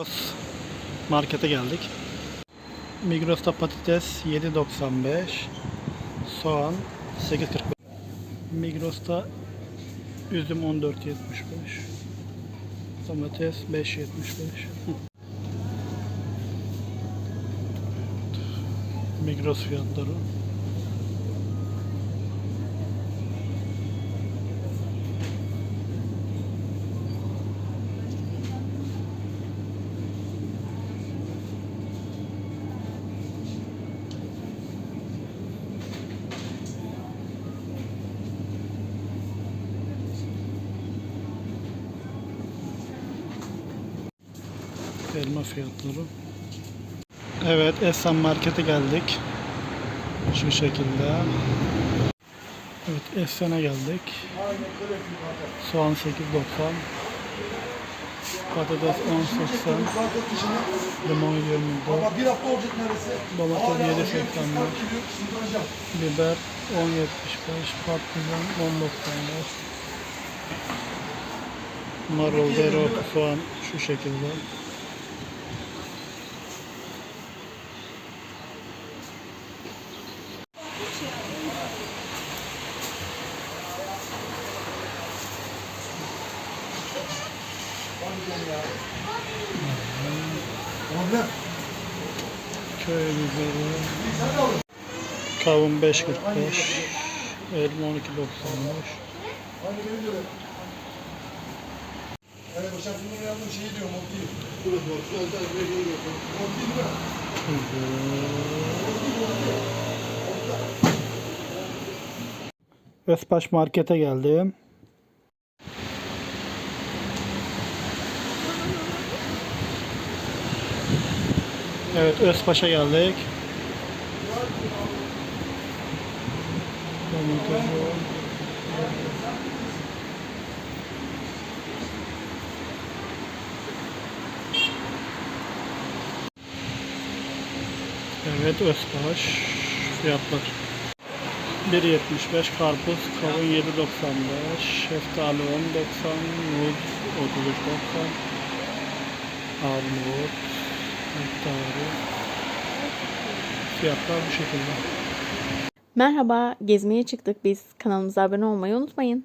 Migros markete geldik. Migros'ta patates 7.95, soğan 8.45. Migros'ta üzüm 14.75, domates 5.75. Migros fiyatları. Elma fiyatları. Evet, Esen Market'e geldik. Şu şekilde. Evet, Esen'e geldik. Soğan 8.90. Patates 10.80. Limon 24. Ama bir hafta olacak neresi? Domates 7.85. Sındıracağım. Biber 10.75. Patlıcan 10.95. Marul, dereotu, soğan şu şekilde. Köy biberi. Kavun 5.45. Elma 12.95. Aynı benim de öyle. Evet. Evet şey? Vespaş Market'e geldim. Evet Özpaş'a geldik. Evet Özpaş fiyatlar. 1.75 karpuz, kavun 7.95, şeftali 10.90, muz 33.90, armut Fiyatlar bu şekilde. Merhaba, gezmeye çıktık biz. Kanalımıza abone olmayı unutmayın.